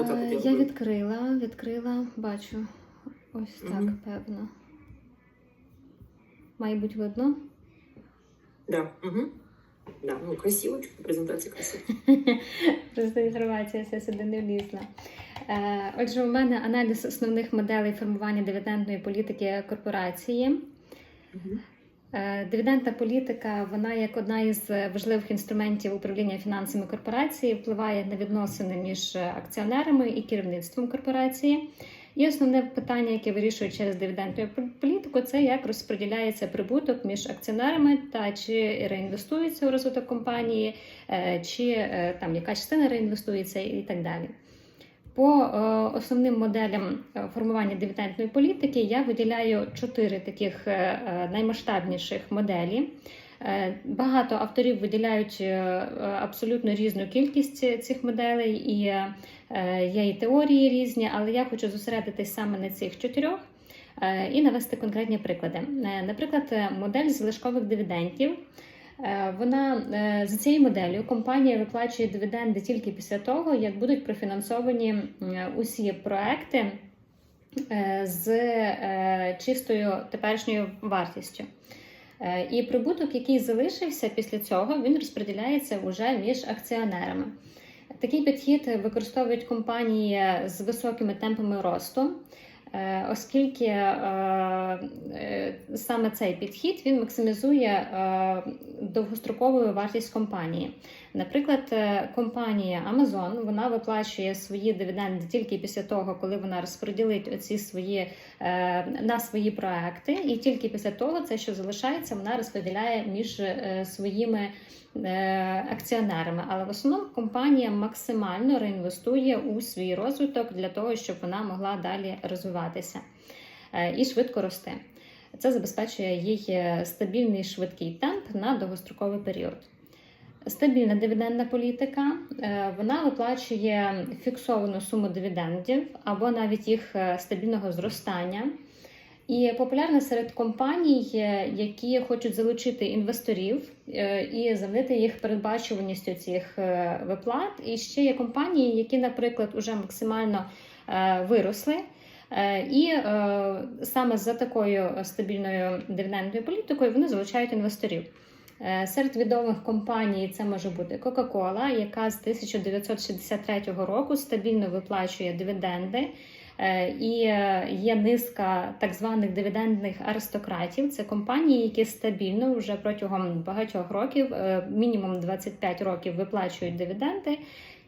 Отак Е, от Я роблю. відкрила, відкрила, бачу. Ось так, Мгм. певно. Має бути видно. Да. Угу. Да, ну красиво, чуть презентація красива. Просто інформація все сюди не влізла. Е, Отже, у мене аналіз основних моделей формування дивідендної політики корпорації. Угу. Е, Дивідендна політика, вона як одна із важливих інструментів управління фінансами корпорації, впливає на відносини між акціонерами і керівництвом корпорації. І основне питання, яке вирішують через дивідендну політику, це як розподіляється прибуток між акціонерами та чи реінвестується у розвиток компанії, е, чи е, там яка частина реінвестується і так далі. По е, основним моделям е, формування дивідендної політики я виділяю чотири таких е, наймасштабніших моделі. Багато авторів виділяють абсолютно різну кількість цих моделей, і є і теорії різні, але я хочу зосередитись саме на цих чотирьох і навести конкретні приклади. Наприклад, модель залишкових дивідендів. Е, Вона е, за цією моделлю компанія виплачує дивіденди тільки після того, як будуть профінансовані усі проекти е, з чистою теперішньою вартістю. І прибуток, який залишився після цього, він розподіляється вже між акціонерами. Такий підхід використовують компанії з високими темпами росту, оскільки саме цей підхід він максимізує довгострокову вартість компанії. Наприклад, е, компанія Amazon вона виплачує свої дивіденди тільки після того, коли вона розподілить оці свої е, на свої проекти, і тільки після того це, що залишається, вона розподіляє між е, своїми акціонерами. Але в основному компанія максимально реінвестує у свій розвиток для того, щоб вона могла далі розвиватися і швидко рости. Це забезпечує е, стабільний швидкий темп на довгостроковий період. Стабільна дивідендна політика е, вона виплачує фіксовану суму дивідендів або навіть їх е, стабільного зростання. І популярна серед компаній, е, які хочуть залучити інвесторів і завнити їх передбачуваністю цих виплат. І ще є компанії, які, наприклад, уже максимально виросли. Е, І е, саме за такою стабільною дивідендною політикою вони залучають інвесторів. Е, Серед відомих компаній це може бути Coca-Cola, яка з 1963 року стабільно виплачує дивіденди. І є низка так званих дивідендних аристократів. Це компанії, які стабільно вже протягом багатьох років, мінімум 25 років, виплачують дивіденди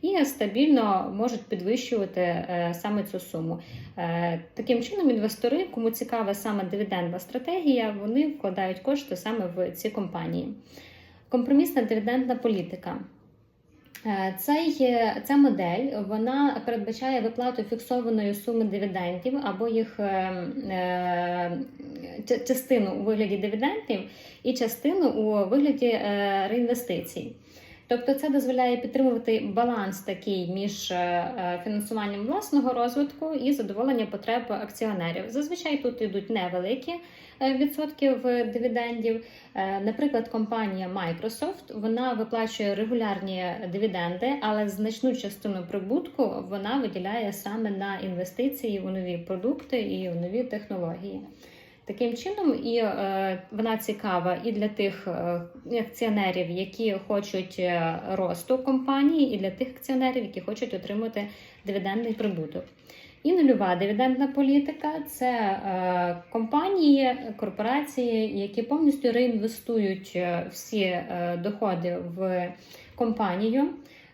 і стабільно можуть підвищувати е, саме цю суму. Е, Таким чином, інвестори, кому цікава саме дивідендна стратегія, вони вкладають кошти саме в ці компанії. Компромісна дивідендна політика. Е, Цей, ця модель вона передбачає виплату фіксованої суми дивідендів або їх е, частину у вигляді дивідендів і частину у вигляді реінвестицій. Тобто це дозволяє підтримувати баланс такий між е, е, фінансуванням власного розвитку і задоволенням потреб акціонерів. Зазвичай тут йдуть невеликі е, відсотки в дивідендів. Наприклад, компанія Microsoft вона виплачує регулярні дивіденди, але значну частину прибутку вона виділяє саме на інвестиції у нові продукти і у нові технології. Таким чином, і е, вона цікава і для тих е, акціонерів, які хочуть е, росту компанії, і для тих акціонерів, які хочуть отримати дивідендний прибуток. І нульова дивідендна політика це е, компанії, корпорації, які повністю реінвестують е, всі е, доходи в компанію.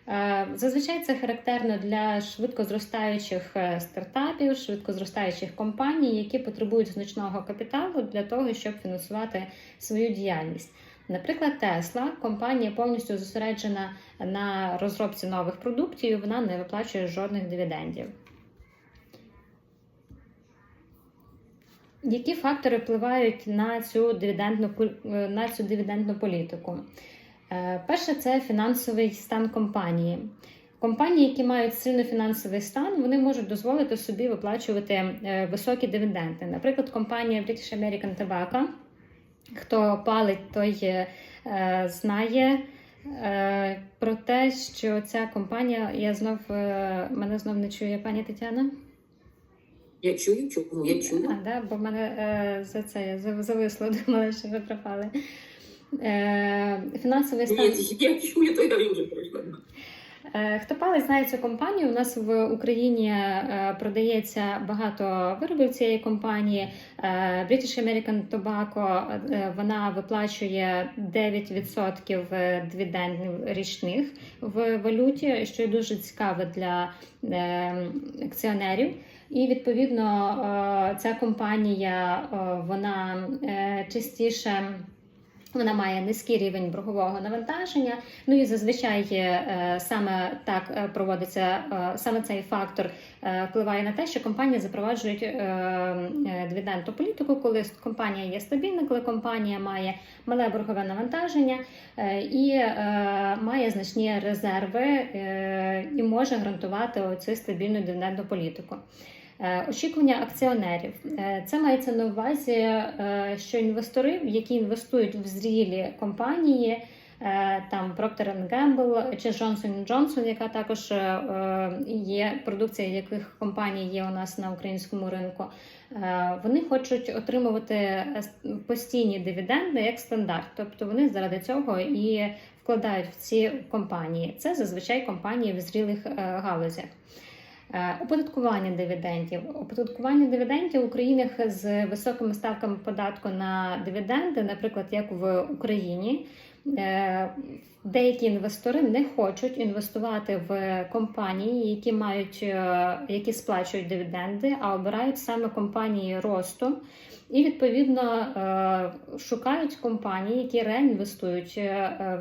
Е, Зазвичай це характерно для швидко зростаючих е, стартапів, швидко зростаючих компаній, які потребують значного капіталу для того, щоб фінансувати свою діяльність. Наприклад, Tesla, компанія повністю зосереджена на розробці нових продуктів, і вона не виплачує жодних дивідендів. Які фактори впливають на цю дивідендну, е, на цю дивідендну політику? Е, Перше, це фінансовий стан компанії. Компанії, які мають сильний фінансовий стан, вони можуть дозволити собі виплачувати е, високі дивіденди. Наприклад, компанія British American Tobacco, хто палить, той е, знає, Про те, що ця компанія, я знов мене знов не чує пані Тетяна. Я чую, чому я чую. А, да, бо в мене за це я зав- зависло, думала, що ви пропали. Е, фінансовий стан. Ні, я чую, то я вже пройшла. Е, Хто палець знає цю компанію? У нас в Україні е, продається багато виробів цієї компанії. British American Tobacco, вона виплачує 9% дивідендів річних в валюті, що дуже цікаве для акціонерів. І відповідно ця компанія вона частіше. Вона має низький рівень боргового навантаження. Ну і зазвичай е, саме так е, проводиться е, саме цей фактор впливає на те, що компанії запроваджують дивідендну політику, коли компанія є стабільна, коли компанія має мале боргове навантаження і має значні резерви і може гарантувати оцю стабільну дивідендну політику. Е, Очікування акціонерів Е, це мається на увазі, е, що інвестори, які інвестують в зрілі компанії, там Procter Gamble чи Johnson Johnson, яка також є продукція, яких компаній є у нас на українському ринку. Вони хочуть отримувати постійні дивіденди як стандарт, тобто вони заради цього і вкладають в ці компанії. Це зазвичай компанії в зрілих галузях. Е, Оподаткування дивідендів. Оподаткування дивідендів у країнах з високими ставками податку на дивіденди, наприклад, як в Україні, е, деякі інвестори не хочуть інвестувати в компанії, які мають е, які сплачують дивіденди, а обирають саме компанії росту. І відповідно шукають компанії, які реінвестують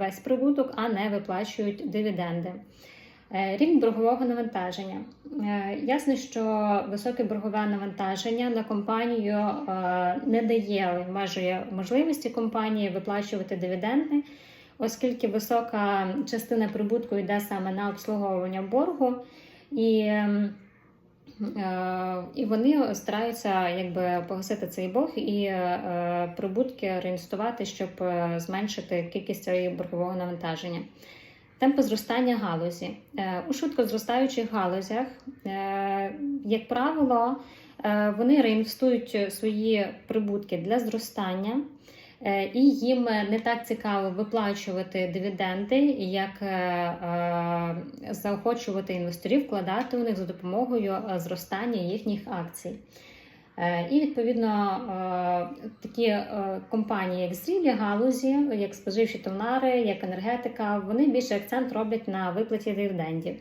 весь прибуток, а не виплачують дивіденди. Е, Рівень боргового навантаження. Е, Ясно, що високе боргове навантаження на компанію е, не дає, обмежує можливості компанії виплачувати дивіденди, оскільки висока частина прибутку йде саме на обслуговування боргу, і, ем, і вони стараються якби погасити цей борг і прибутки реінвестувати, щоб зменшити кількість цього боргового навантаження. Темпи зростання галузі. Е, У швидко зростаючих галузях, е, як правило, е, вони реінвестують свої прибутки для зростання, і їм не так цікаво виплачувати дивіденди, як заохочувати інвесторів вкладати у них за допомогою зростання їхніх акцій. Е, І відповідно е, такі е, компанії, як зрілі галузі, як споживчі товари, як енергетика, вони більше акцент роблять на виплаті дивідендів.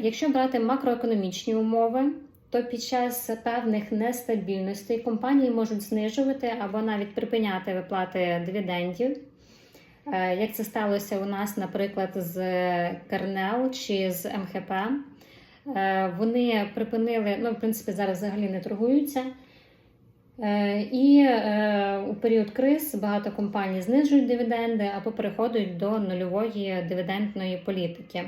Якщо брати макроекономічні умови, то під час певних нестабільностей компанії можуть знижувати або навіть припиняти виплати дивідендів. Як це сталося у нас, наприклад, з Кернел чи з МХП. Е, Вони припинили, ну, в принципі, зараз взагалі не торгуються. Е, І е, у період криз багато компаній знижують дивіденди або переходять до нульової дивідендної політики.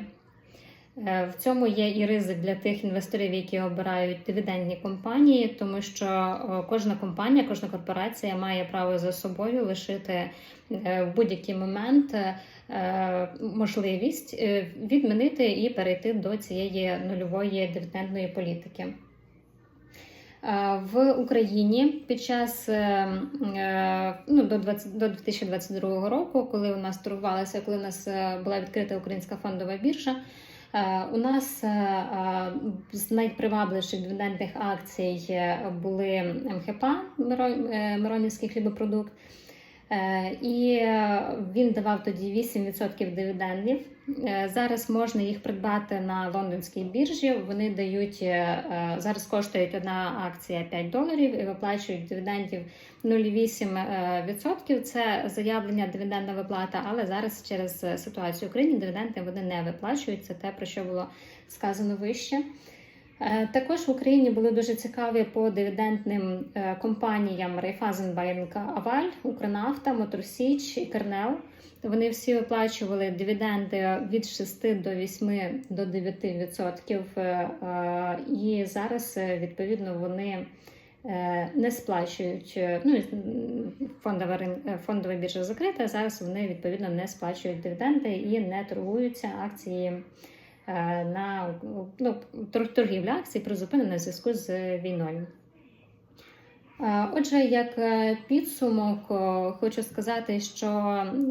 В цьому є і ризик для тих інвесторів, які обирають дивідендні компанії, тому що кожна компанія, кожна корпорація має право за собою лишити в будь-який момент можливість е, відмінити і перейти до цієї нульової дивідендної політики. Е, В Україні під час е, е, ну, до 20, до 2022 року, коли у нас торгувалася, коли у нас е, була відкрита українська фондова біржа, е, у нас е, е, з найпривабливіших дивідендних акцій е, були МХП е, Миронівський хлібопродукт. Е, І е, він давав тоді 8% дивідендів. Е, Зараз можна їх придбати на лондонській біржі. Вони дають зараз коштують одна акція 5 доларів і виплачують дивідендів 0,8%. Це заявлення дивідендна виплата, але зараз через ситуацію в Україні дивіденди вони не виплачують. Це те, про що було сказано вище. Е, Також в Україні були дуже цікаві по дивідендним е, компаніям Райфазенбанк Аваль, Укрнафта, Моторсіч і Кернел. Вони всі виплачували дивіденди від 6 до 8 до 9 відсотків. е, І зараз відповідно вони не сплачують. Ну, фондова, фондова біржа закрита. Зараз вони відповідно не сплачують дивіденди і не торгуються акції на ну, тор- торгівля акцій призупинена в зв'язку з війною. Е, Отже, як е, підсумок, хочу сказати, що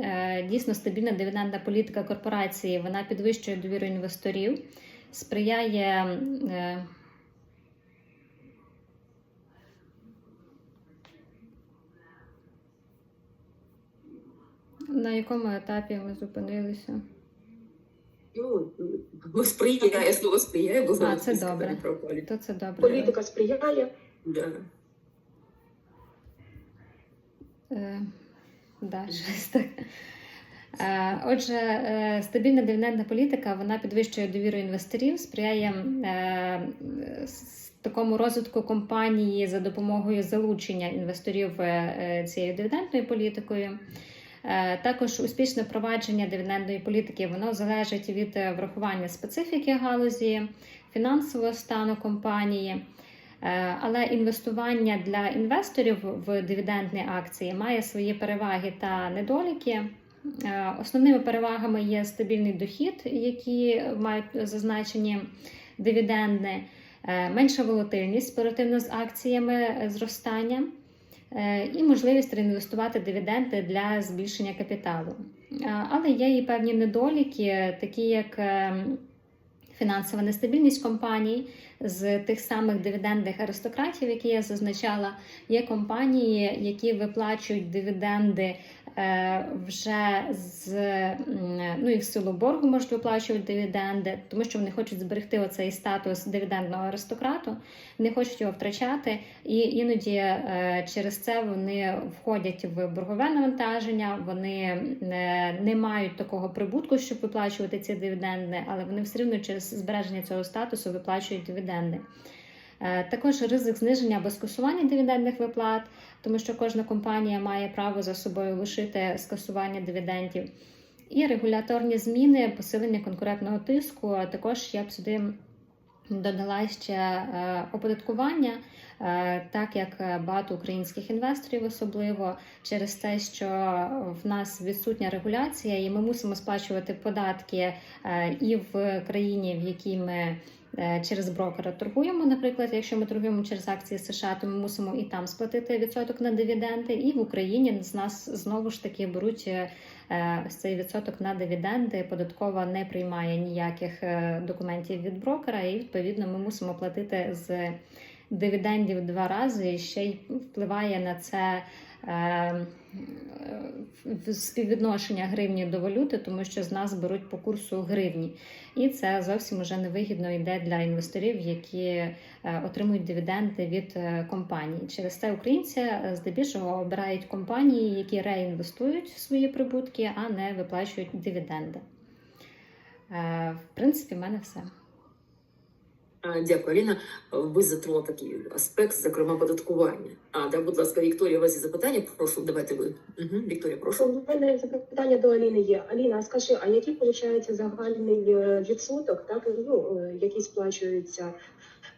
е, дійсно стабільна дивідендна політика корпорації вона підвищує довіру інвесторів, сприяє е, на якому етапі ми зупинилися? Ну, сприяє, слово сприяє, бо А, це добре. не пропали. То це добре. Політика сприяє. Да. Е, да, щось так. Е, Отже, е, стабільна дивідендна політика вона підвищує довіру інвесторів, сприяє е, такому розвитку компанії за допомогою залучення інвесторів е, цією дивідендною політикою. Е, Також успішне впровадження дивідендної політики воно залежить від е, врахування специфіки галузі, фінансового стану компанії. Е, Але інвестування для інвесторів в дивідендні акції має свої переваги та недоліки. Основними перевагами є стабільний дохід, які мають зазначені дивіденди, менша волатильність порівняно з акціями зростання і можливість реінвестувати дивіденди для збільшення капіталу. Е, Але є і певні недоліки, такі як е, фінансова нестабільність компаній з тих самих дивідендних аристократів, які я зазначала. Є компанії, які виплачують дивіденди е, вже з ну і в силу боргу можуть виплачувати дивіденди, тому що вони хочуть зберегти оцей статус дивідендного аристократу, не хочуть його втрачати, і іноді е, через це вони входять в боргове навантаження, вони е, не мають такого прибутку, щоб виплачувати ці дивіденди, але вони все рівно через збереження цього статусу виплачують дивіденди. Е, Також ризик зниження або скасування дивідендних виплат, тому що кожна компанія має право за собою лишити скасування дивідендів. І регуляторні зміни, посилення конкурентного тиску. А Також я б сюди додала ще е, оподаткування, е, так як багато українських інвесторів, особливо через те, що в нас відсутня регуляція, і ми мусимо сплачувати податки і в країні, в якій ми через брокера торгуємо. Наприклад, якщо ми торгуємо через акції США, то ми мусимо і там сплатити відсоток на дивіденди, і в Україні з нас знову ж таки беруть. е, е, цей відсоток на дивіденди податкова не приймає ніяких е, документів від брокера, і відповідно ми мусимо платити з дивідендів два рази і ще й впливає на це. Е, в- Співвідношення гривні до валюти, тому що з нас беруть по курсу гривні, і це зовсім уже невигідно йде для інвесторів, які е, отримують дивіденди від е, компаній. Через це українці е, здебільшого обирають компанії, які реінвестують свої прибутки, а не виплачують дивіденди. В принципі, в мене все. Дякую, Аліна. Ви затронули такий аспект, зокрема, податкування. А, да, будь ласка, Вікторія, у вас є запитання? Прошу, давайте ви. Угу. Вікторія, прошу. У мене запитання до Аліни є. Аліна, скажи, а який виходить загальний е, відсоток, так ну е, який сплачується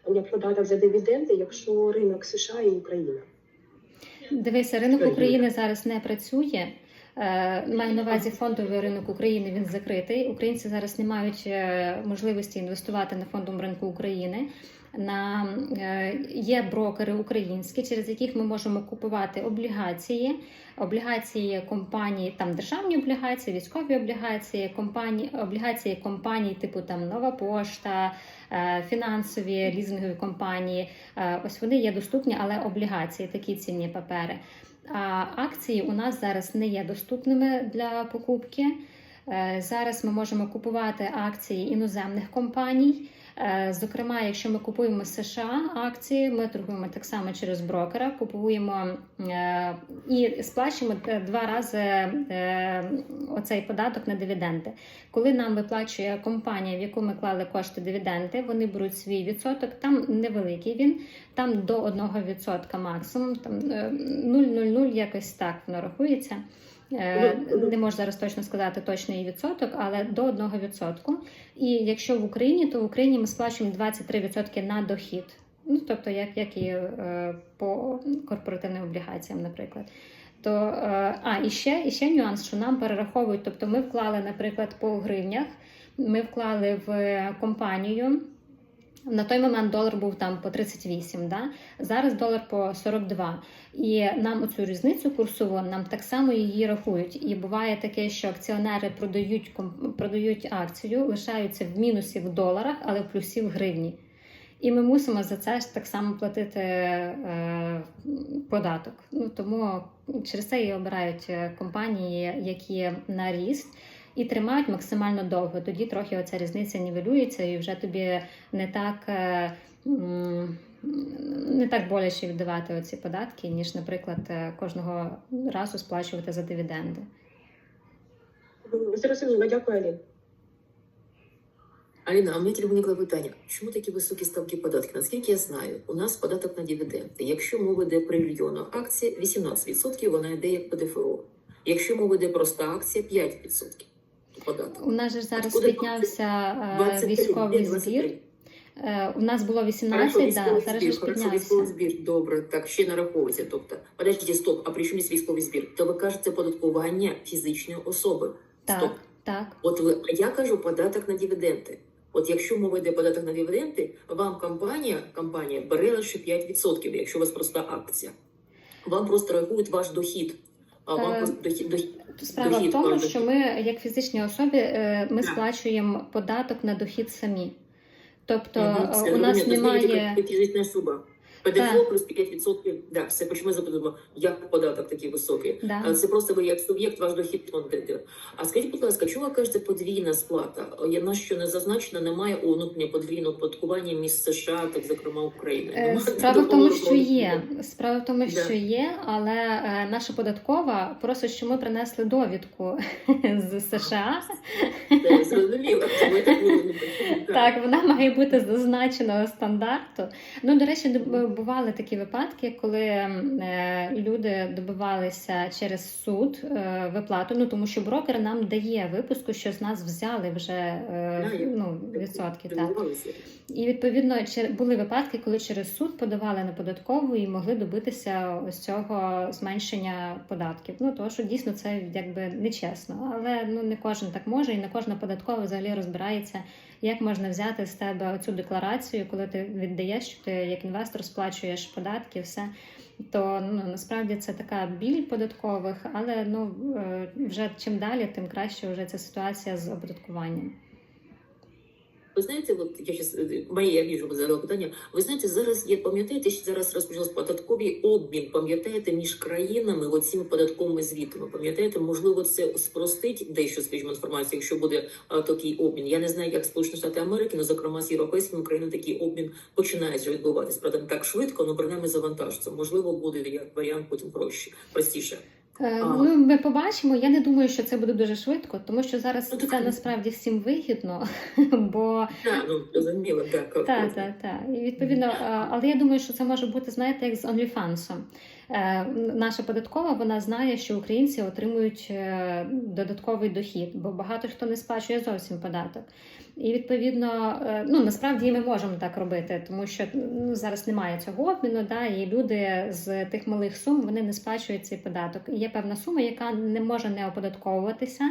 як податок за дивіденди, якщо ринок США і Україна? Дивися, ринок України зараз не працює. Е, Маю на увазі фондовий ринок України. Він закритий. Українці зараз не мають е, можливості інвестувати на фондовому ринку України. На е, є брокери українські, через яких ми можемо купувати облігації, облігації компаній, там державні облігації, військові облігації, компанії, облігації компаній, типу там Нова Пошта, фінансові лізингові компанії. Ось вони є доступні, але облігації такі цінні папери. Акції у нас зараз не є доступними для покупки. Е, Зараз ми можемо купувати акції іноземних компаній. Е, Зокрема, якщо ми купуємо США акції, ми торгуємо так само через брокера, купуємо е, і сплачуємо е, два рази оцей податок на дивіденди. Коли нам виплачує компанія, в яку ми клали кошти дивіденди, вони беруть свій відсоток. Там невеликий він, там до 1% максимум, там е, 0,00 якось так воно рахується. Е, Не можу зараз точно сказати точний відсоток, але до 1%. І якщо в Україні, то в Україні ми сплачуємо 23% на дохід. Ну, тобто, як, як і е, по корпоративним облігаціям, наприклад. То, е, а, і ще, і ще нюанс, що нам перераховують, тобто ми вклали, наприклад, по гривнях, ми вклали в компанію. На той момент долар був там по 38, да? зараз долар по 42. І нам оцю різницю курсову нам так само її рахують. І буває таке, що акціонери продають продають акцію, лишаються в мінусі в доларах, але в плюсі в гривні. І ми мусимо за це ж так само платити е, податок. Ну тому через це і обирають е, компанії, які на ріст і тримають максимально довго. Тоді трохи оця різниця нівелюється, і вже тобі не так. е, Не так боляче віддавати оці податки, ніж, наприклад, е, кожного разу сплачувати за дивіденди. Зрозуміло, дякую, Алін. Аліна, а в мене виникло питання: чому такі високі ставки податків? Наскільки я знаю, у нас податок на дивіденди. Якщо мова йде про мільйонну акції, 18% вона йде як ПДФО. Якщо мова йде просто акція, 5% податок. У нас же зараз Откуда піднявся е, 23, військовий збір. 23? Е, У нас було Хорошо, 18, да, військовий зараз збір, ж піднявся. військовий збір, добре, так, ще нараховується. Тобто, подождіть, стоп, а при чому є військовий збір? То ви кажете податкування фізичної особи. Стоп. Так, так. От ви, а я кажу податок на дивіденди. От якщо мова йде податок на дивіденди, вам компанія, компанія бере лише 5%, якщо у вас просто акція. Вам просто рахують ваш дохід. Вам Е, дохід, дохід. Справа в тому, що ми, як фізичні особи, е, ми Так. сплачуємо податок на дохід самі. Тобто е, у нас немає. фізична особа. ПДФО плюс 5%, да, все, почему запитала, як податок такий високий? Да. Це просто ви як суб'єкт, ваш дохід он. А скажіть, будь ласка, чому ви кажете подвійна сплата? Я на що не зазначено, немає уникнення подвійного податкування між США, так зокрема Україною. Е, Справа в тому, що є. Справа в тому, що є, але е, наша податкова просить, що ми принесли довідку з США. Зрозуміло, так вона має бути зазначеного стандарту. Ну, до речі, бували такі випадки, коли е, люди добивалися через суд е, виплату. Ну тому що брокер нам дає випуску, що з нас взяли вже е, ну, відсотки. Так. І відповідно були випадки, коли через суд подавали на податкову і могли добитися ось цього зменшення податків. Ну тому що дійсно це якби нечесно. Але ну не кожен так може, і не кожна податкова взагалі розбирається, як можна взяти з тебе цю декларацію, коли ти віддаєш, що ти як інвестор сплачуєш податки, все. То ну насправді це така біль податкових, але ну е, вже чим далі, тим краще вже ця ситуація з оподаткуванням. Ви знаєте, от я щас е, моє я віжу, ви питання. Ви знаєте, зараз є, пам'ятаєте, що зараз розпочався податковий обмін, пам'ятаєте, між країнами оціми податковими звітами. Пам'ятаєте, можливо, це спростить дещо, скажімо, інформацію, якщо буде а, такий обмін. Я не знаю, як Сполучені Штати Америки, але зокрема з європейськими країнами такий обмін починає вже відбуватись. Правда, не так швидко, але принаймні завантажиться. Можливо, буде як варіант потім проще, простіше. Е. Ну, ми побачимо. Я не думаю, що це буде дуже швидко, тому що зараз Ну, це насправді всім вигідно, бо Так, ну так. так, так, так. І відповідно, е, але я думаю, що це може бути, знаєте, як з OnlyFans. Е, Наша податкова вона знає, що українці отримують додатковий дохід, бо багато хто не сплачує зовсім податок. І відповідно, е, ну насправді ми можемо так робити, тому що ну, зараз немає цього обміну, да, і люди з тих малих сум вони не сплачують цей податок. І є певна сума, яка не може не оподатковуватися.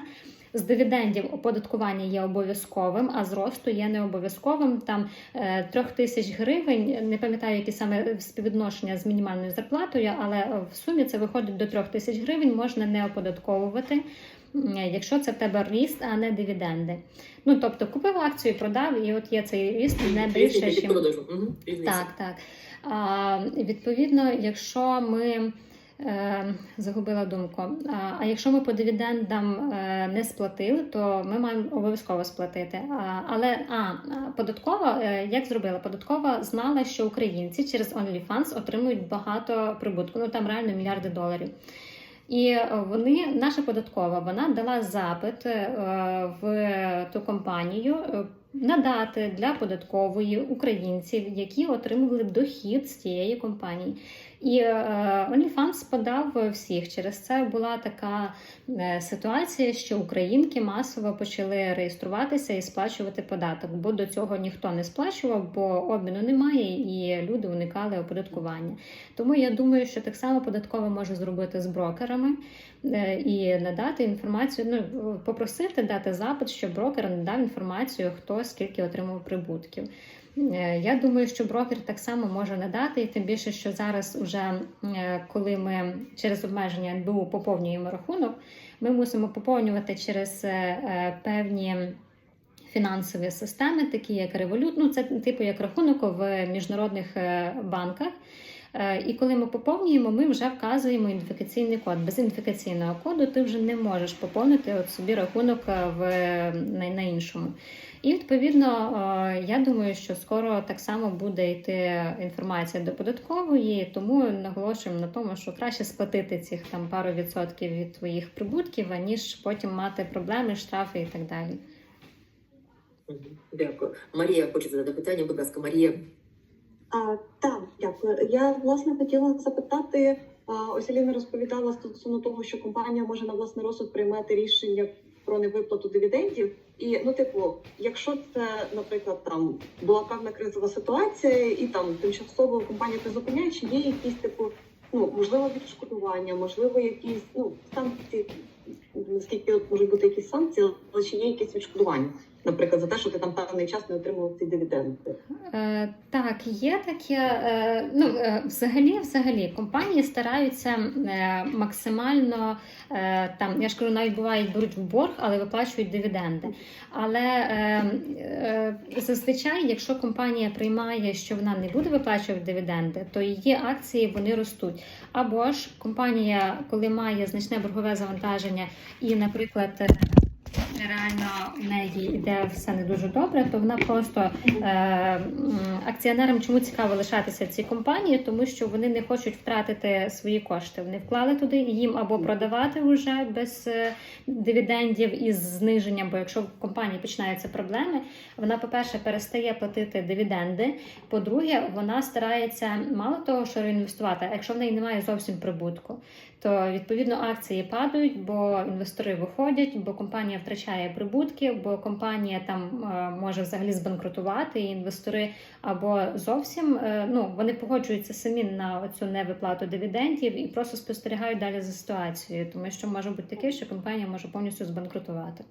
З дивідендів оподаткування є обов'язковим, а з росту є не обов'язковим. Там е, трьох тисяч гривень, не пам'ятаю, які саме співвідношення з мінімальною зарплатою, але в сумі це виходить до трьох тисяч гривень, можна не оподатковувати. М, Якщо це в тебе ріст, а не дивіденди. Ну тобто купив акцію, продав, і от є цей ріст не більше, ніж. Угу, так, так. А, відповідно, якщо ми е, загубила думку, а, якщо ми по дивідендам е, не сплатили, то ми маємо обов'язково сплатити. Але а, податкова, е, як зробила? Податкова знала, що українці через OnlyFans отримують багато прибутку. Ну там реально мільярди доларів. І вони, наша податкова, вона дала запит е, в ту компанію е, надати для податкової українців, які отримували дохід з цієї компанії. І е, OnlyFans подав всіх. Через це була така е, ситуація, що українки масово почали реєструватися і сплачувати податок, бо до цього ніхто не сплачував, бо обміну немає, і люди уникали оподаткування. Тому я думаю, що так само податкова може зробити з брокерами е, і надати інформацію. Ну попросити дати запит, щоб брокер надав інформацію, хто скільки отримав прибутків. Е, Я думаю, що брокер так само може надати, і тим більше, що зараз, уже е, коли ми через обмеження НБУ поповнюємо рахунок, ми мусимо поповнювати через е, певні. Фінансові системи, такі як револют, ну це типу як рахунок в міжнародних банках. Е, І коли ми поповнюємо, ми вже вказуємо ідентифікаційний код. Без ідентифікаційного коду ти вже не можеш поповнити от собі рахунок е, в, на, на іншому. І відповідно, е, я думаю, що скоро так само буде йти інформація до податкової, тому наголошуємо на тому, що краще сплатити цих там пару відсотків від твоїх прибутків, аніж потім мати проблеми, штрафи і так далі. Дякую. Марія хоче задати питання. Будь ласка, Марія. А, так, дякую. Я власне хотіла запитати. Ось Аліна розповідала стосовно того, що компанія може на власний розсуд приймати рішення про невиплату дивідендів. І ну, типу, якщо це, наприклад, там була певна кризова ситуація, і там тимчасово компанія призупиняє, чи є якісь типу, ну можливо, відшкодування, можливо, якісь ну санкції, наскільки можуть бути якісь санкції, але чи є якісь відшкодування, наприклад, за те, що ти там певний час не отримував ці дивіденди. Е, так, є таке. Е, ну, е, взагалі, взагалі, компанії стараються е, максимально е, там, я ж кажу, навіть бувають беруть в борг, але виплачують дивіденди. Але е, е, зазвичай, якщо компанія приймає, що вона не буде виплачувати дивіденди, то її акції вони ростуть. Або ж компанія, коли має значне боргове завантаження, і, наприклад, реально в неї йде все не дуже добре, то вона просто е, акціонерам чому цікаво лишатися в цій компанії, тому що вони не хочуть втратити свої кошти. Вони вклали туди їм або продавати вже без е, дивідендів із зниженням. Бо якщо в компанії починаються проблеми, вона, по-перше, перестає платити дивіденди. По-друге, вона старається мало того, що реінвестувати, а якщо в неї немає зовсім прибутку, то відповідно акції падають, бо інвестори виходять, бо компанія втрачає прибутки, бо компанія там е, може взагалі збанкрутувати, і інвестори або зовсім е, ну вони погоджуються самі на цю невиплату дивідендів і просто спостерігають далі за ситуацією, тому що може бути таке, що компанія може повністю збанкрутувати.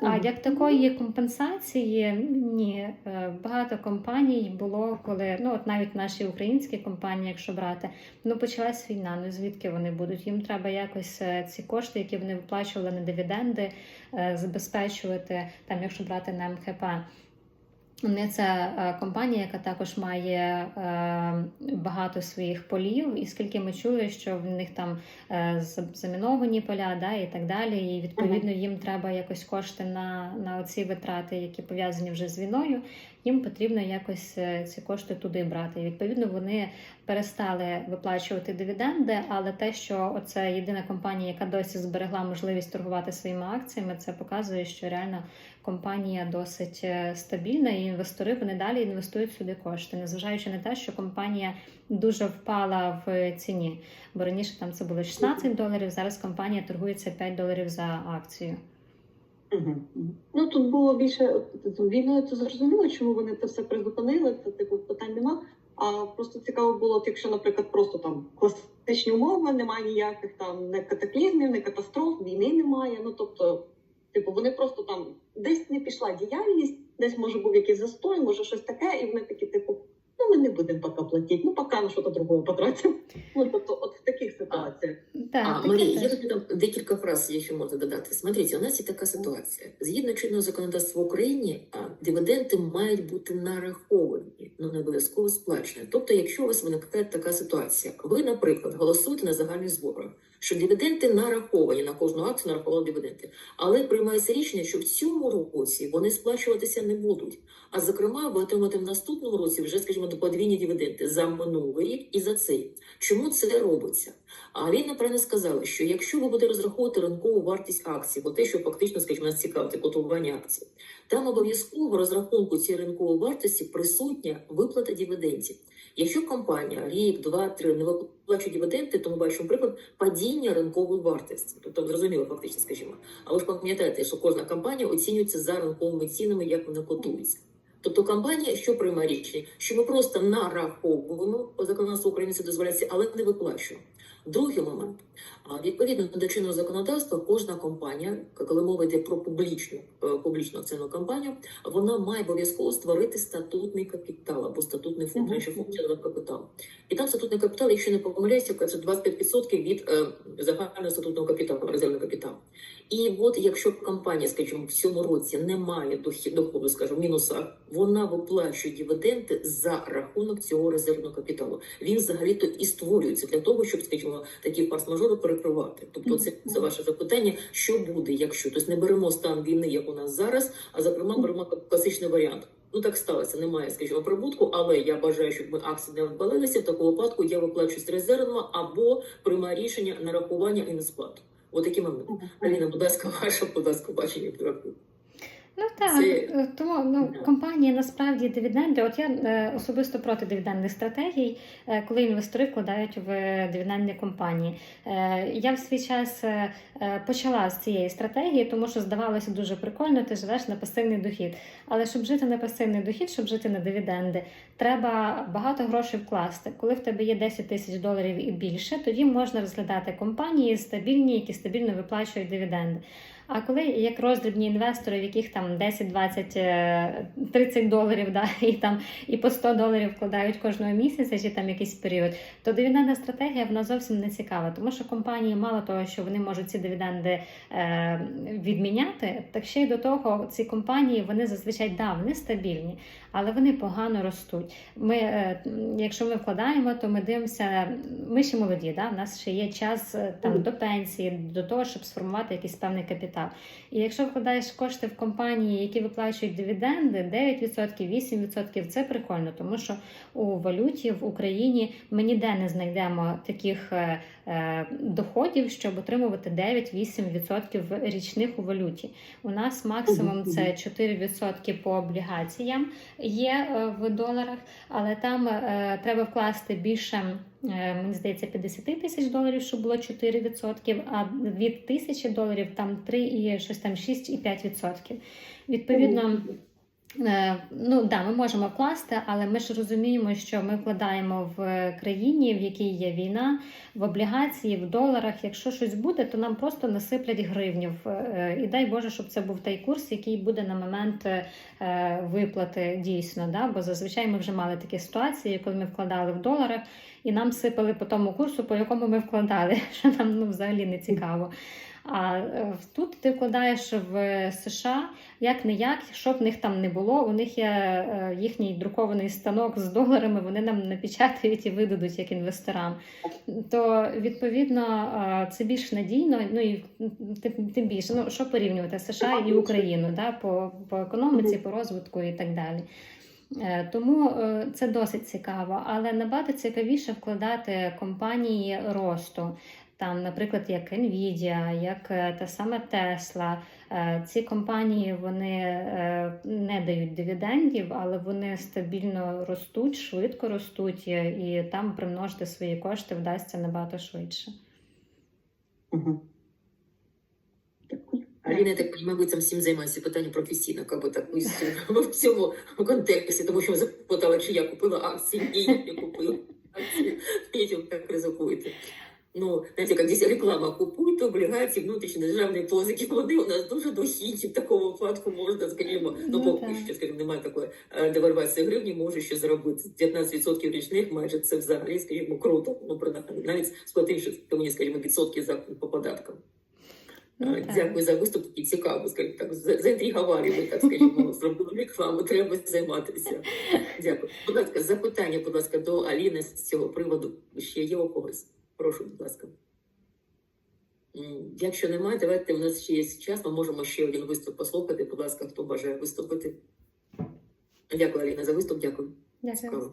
А як такої компенсації ні, Е, багато компаній було, коли ну от навіть наші українські компанії, якщо брати, ну почалась війна. Ну звідки вони будуть? Їм треба якось е, ці кошти, які вони виплачували на дивіденди, е, забезпечувати там, якщо брати на МХП. Вони це е, компанія, яка також має е, багато своїх полів, і скільки ми чули, що в них там е, заміновані поля, да, і так далі. І відповідно їм треба якось кошти на, на ці витрати, які пов'язані вже з війною. Їм потрібно якось е, ці кошти туди брати. І відповідно вони перестали виплачувати дивіденди, але те, що оце єдина компанія, яка досі зберегла можливість торгувати своїми акціями, це показує, що реально компанія досить е, стабільна, і інвестори вони далі інвестують сюди кошти, незважаючи на те, що компанія дуже впала в ціні. Бо раніше там це було 16 доларів, зараз компанія торгується 5 доларів за акцію. Угу. Ну тут було більше війною, то зрозуміло, чому вони це все призупинили. Це типу питань нема. А просто цікаво було, якщо, наприклад, просто там класичні умови, немає ніяких там не катаклізмів, не катастроф, війни немає. Ну тобто, типу, вони просто там десь не пішла діяльність, десь може був якийсь застой, може щось таке, і вони такі, типу, ну ми не будемо поки платити, ну поки на що-то другое потратимо. Ну тобто, от в таких ситуаціях. Так, А, таке Марія, я теж. тут там декілька фраз, якщо можна додати. Смотрите, у нас є така ситуація. Згідно чинного законодавства в Україні, а, дивіденди мають бути нараховані, ну не обов'язково сплачені. Тобто, якщо у вас виникає така ситуація, ви, наприклад, голосуєте на загальних зборах, що дивіденди нараховані на кожну акцію, нарахували дивіденди. Але приймається рішення, що в цьому році вони сплачуватися не будуть. А зокрема, ви отримаєте в наступному році вже, скажімо, подвійні дивіденди за минулий рік і за цей. Чому це робиться? А Аліна правильно сказала, що якщо ви будете розраховувати ринкову вартість акцій, бо те, що фактично, скажімо, нас цікавить котування акцій, там обов'язково розрахунку цієї ринкової вартості присутня виплата дивідендів. Якщо компанія рік, два, три не виплачує дивіденди, то ми бачимо приклад падіння ринкової вартості. Тобто зрозуміло, фактично, скажімо. Але ж пам'ятаєте, що кожна компанія оцінюється за ринковими цінами, як вони котуються. Тобто компанія, що приймає рішення, що ми просто нараховуємо по законодавству України це дозволяється, але не виплачуємо. Другий момент. Відповідно до чинного законодавства, кожна компанія, коли мова йде про публічну е, публічну акціонну компанію, вона має обов'язково створити статутний капітал або статутний фонд, раніше фонд капіталу. І там статутний капітал, якщо не помиляюся, це 25% від е, загального статутного капіталу, резервного капіталу. І от якщо компанія, скажімо, в цьому році не має доходу, скажімо, в мінусах, вона виплачує дивіденди за рахунок цього резервного капіталу. Він взагалі-то і створюється для того, щоб, скажімо, такі форс-мажори перекривати. Тобто, це, це ваше запитання, що буде, якщо тобто не беремо стан війни, як у нас зараз, а зокрема беремо класичний варіант. Ну так сталося, немає, скажімо, прибутку, але я бажаю, щоб ми акції не обвалилися. В такому випадку я виплачу з резервного або приймаю рішення нарахування і несплату. Отакі моменти. Аліна, будь ласка, ваше, будь ласка, бачення. Ну так, Це- е, тому ну, компанії насправді дивіденди. От я е, особисто проти дивідендних стратегій, е, коли інвестори вкладають в дивідендні компанії. Е, я в свій час е, е, почала з цієї стратегії, тому що здавалося дуже прикольно, ти живеш на пасивний дохід. Але щоб жити на пасивний дохід, щоб жити на дивіденди, треба багато грошей вкласти. Коли в тебе є 10 тисяч доларів і більше, тоді можна розглядати компанії стабільні, які стабільно виплачують дивіденди. А коли як роздрібні інвестори, в яких там 10, 20, е, 30 доларів, да, і там і по 100 доларів вкладають кожного місяця, чи там якийсь період, то дивідендна стратегія вона зовсім не цікава, тому що компанії мало того, що вони можуть ці дивіденди е, відміняти, так ще й до того ці компанії вони зазвичай да, вони стабільні, але вони погано ростуть. Ми, е, якщо ми вкладаємо, то ми дивимося, ми ще молоді, да? в нас ще є час е, там до пенсії, до того, щоб сформувати якийсь певний капітал. І якщо вкладаєш кошти в компанії, які виплачують дивіденди, 9%, 8% це прикольно, тому що у валюті в Україні ми ніде не знайдемо таких е, доходів, щоб отримувати 9-8% річних у валюті. У нас максимум це 4% по облігаціям є е, в доларах, але там е, треба вкласти більше. е, Мені здається, 50 тисяч доларів, щоб було 4%, а від тисячі доларів там 3 і щось там 6,5%. Відповідно, Ну да, ми можемо вкласти, але ми ж розуміємо, що ми вкладаємо в країні, в якій є війна, в облігації, в доларах. Якщо щось буде, то нам просто насиплять гривнів. Е, І дай Боже, щоб це був той курс, який буде на момент е, виплати дійсно. Да? Бо зазвичай ми вже мали такі ситуації, коли ми вкладали в доларах, і нам сипали по тому курсу, по якому ми вкладали, що нам ну, взагалі не цікаво. А е, тут ти вкладаєш в США, як не як, що б в них там не було. У них є е, їхній друкований станок з доларами, вони нам напечатають і видадуть як інвесторам. То відповідно це більш надійно. Ну і тим, більше, ну що порівнювати США і Україну, да, по, по економіці, по розвитку і так далі. Е, Тому це досить цікаво, але набагато цікавіше вкладати компанії росту. Там, наприклад, як Nvidia, як е, та сама Tesla. Е, Ці компанії вони е, не дають дивідендів, але вони стабільно ростуть, швидко ростуть, і там примножити свої кошти вдасться набагато швидше. Мгм. Аліна, я так розумію, ви цим всім займаєтеся питання професійно, як би так в цьому контексті, тому що ви запитали, чи я купила акції, ні, я купила акції, і так ризикуєте. Ну, знаєте, як здесь реклама, купуйте облігації внутрішньодержавної позики, вони у нас дуже дохідні, в такому випадку можна, скажімо, ну, Ну, поки так. що, скажімо, немає такої е, девальвації гривні, може що зробити. 19% річних, майже це взагалі, скажімо, круто, ну, принаймні, навіть сплативши, тому, скажімо, відсотки за по податкам. Ну, Е, так. Дякую за виступ, такий цікавий, скажімо так, за- заінтригували ви, так скажімо, зробили рекламу, треба займатися. Дякую. Будь ласка, запитання, будь ласка, до Аліни з цього приводу ще є у когось. Прошу, будь ласка. Якщо немає, давайте у нас ще є час. Ми можемо ще один виступ послухати. Будь ласка, хто бажає виступити. Дякую, Аліна, за виступ. Дякую. Дякую.